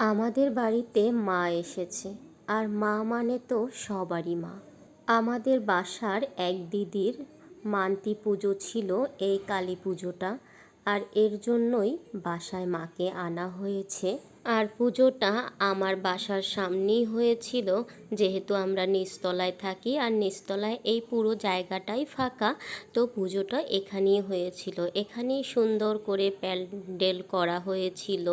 আমাদের বাড়িতে মা এসেছে, আর মা মানে তো সবারই মা। আমাদের বাসার এক দিদির মান্তি পুজো ছিল এই কালী পুজোটা। আর এর জন্যই বাসায় মাকে আনা হয়েছে। আর পুজোটা আমার বাসার সামনেই হয়েছিল। যেহেতু আমরা নিচতলায় থাকি আর নিচতলায় এই পুরো জায়গাটাই ফাঁকা, তো পুজোটা এখানেই হয়েছিল। এখানেই সুন্দর করে প্যান্ডেল করা হয়েছিল।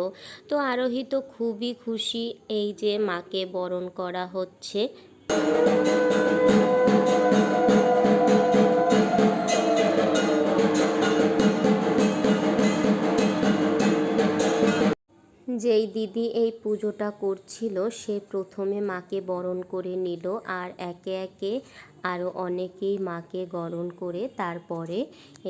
তো আরোহী তো খুবই খুশি এই যে মাকে বরণ করা হচ্ছে। যেই দিদি এই পুজোটা করছিল, সে প্রথমে মাকে বরণ করে নিল আর একে একে আরও অনেকেই মাকে গরণ করে তারপরে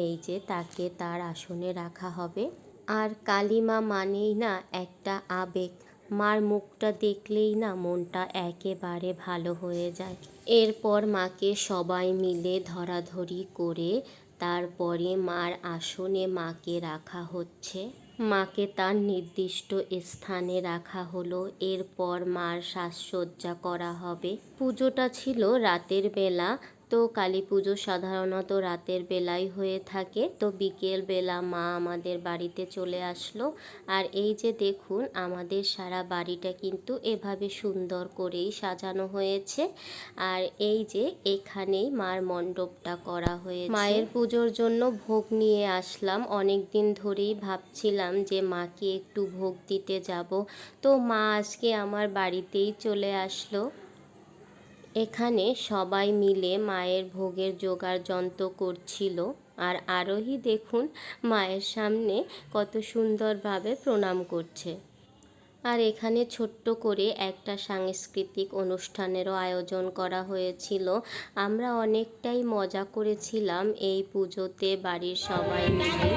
এই যে তাকে তার আসনে রাখা হবে। আর কালিমা মানেই না একটা আবেগ। মার মুখটা দেখলেই না মনটা একেবারে ভালো হয়ে যায়। এরপর মাকে সবাই মিলে ধরাধরি করে তারপরে মার আসনে মাকে রাখা হচ্ছে। মাকে তার নির্দিষ্ট স্থানে রাখা হলো। এরপর মার সাজসজ্জা করা হবে। পুজোটা ছিল রাতের বেলা। তো কালী পুজো সাধারণত রাতের বেলায় হয়ে থাকে। তো বিকেল বেলা মা আমাদের বাড়িতে চলে আসলো। আর এই যে দেখুন, আমাদের সারা বাড়িটা কিন্তু এভাবে সুন্দর করেই সাজানো হয়েছে। আর এই যে এখানেই মার মণ্ডপটা করা হয়েছে। মায়ের পুজোর জন্য ভোগ নিয়ে আসলাম। অনেক দিন ধরেই ভাবছিলাম যে মাকে একটু ভোগ দিতে যাব। তো মা আজকে আমার বাড়িতেই চলে আসলো। এখানে সবাই মিলে মায়ের ভোগের জোগাড় যন্ত্র করছিল। আর আরোহী দেখুন মায়ের সামনে কত সুন্দরভাবে প্রণাম করছে। আর এখানে ছোট্ট করে একটা সাংস্কৃতিক অনুষ্ঠানেরও আয়োজন করা হয়েছিল। আমরা অনেকটাই মজা করেছিলাম এই পুজোতে বাড়ির সবাই মিলে।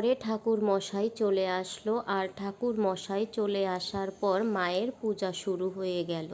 এরপরে ঠাকুর মশাই চলে আসলো আর ঠাকুর মশাই চলে আসার পর মায়ের পূজা শুরু হয়ে গেল।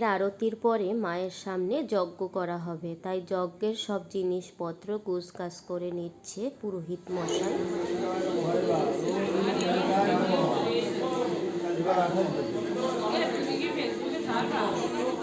মায়ের আরতির পরে মায়ের সামনে যজ্ঞ করা হবে। তাই যজ্ঞের সব জিনিসপত্র গুছগাছ করে নিচ্ছে পুরোহিত মশাই। Thank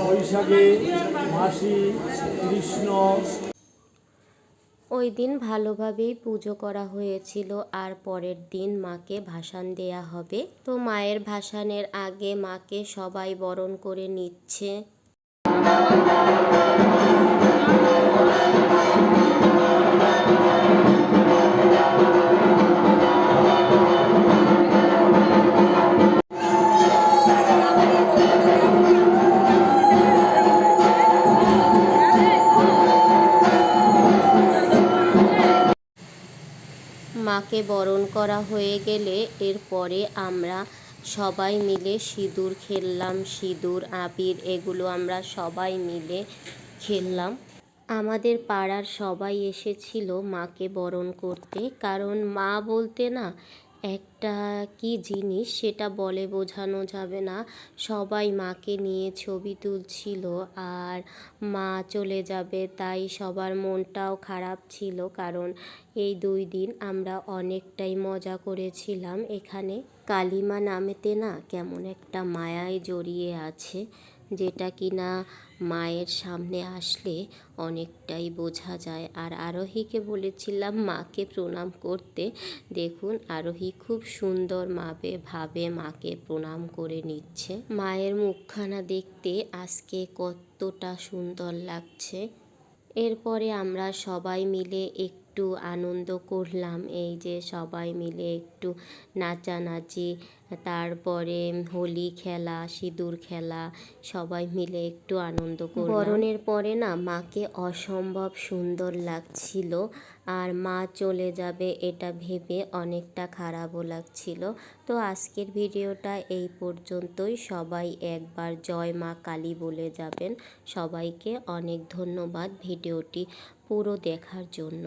বৈশাখী, মাসি, কৃষ্ণ। ওই দিন ভালোভাবেই পুজো করা হয়েছিল, আর পরের দিন মাকে ভাসান দেয়া হবে। তো মায়ের ভাসানের আগে মাকে সবাই বরণ করে নিচ্ছে। মাকে বরণ করা হয়ে গেলে এরপরে আমরা সবাই মিলে সিঁদুর খেললাম, সিঁদুর, আবির এগুলো আমরা সবাই মিলে খেললাম। আমাদের পাড়ার সবাই এসেছিল মাকে বরণ করতে, কারণ মা বলতে না একটা কি জিনিস সেটা বলে বোঝানো যাবে না। সবাই মাকে নিয়ে ছবি তুলছিল আর মা চলে যাবে, তাই সবার মনটাও খারাপ ছিল। কারণ এই দুই দিন আমরা অনেকটাই মজা করেছিলাম। এখানে কালিমা নামেতে না কেমন একটা মায়ায় জড়িয়ে আছে। যেটা কিনা মায়ের সামনে আসলে অনেকটাই বোঝা যায়। আর আরোহীকে বলেছিলাম মাকে প্রণাম করতে। দেখুন, আরোহী খুব সুন্দর মাবে ভাবে মাকে প্রণাম করে নিচ্ছে। মায়ের মুখখানা দেখতে আজকে কতটা সুন্দর লাগছে। এরপরে আমরা সবাই মিলে একটু আনন্দ করলাম। এই যে সবাই মিলে একটু নাচানাচি, তারপরে হোলি খেলা, সিঁদুর খেলা, সবাই মিলে একটু আনন্দ করলাম। বরণের পরে না মাকে অসম্ভব সুন্দর লাগছিল আর মা চলে যাবে এটা ভেবে অনেকটা খারাপও লাগছিল। তো আজকের ভিডিওটা এই পর্যন্তই। সবাই একবার জয় মা কালী বলে যাবেন। সবাইকে অনেক ধন্যবাদ ভিডিওটি পুরো দেখার জন্য।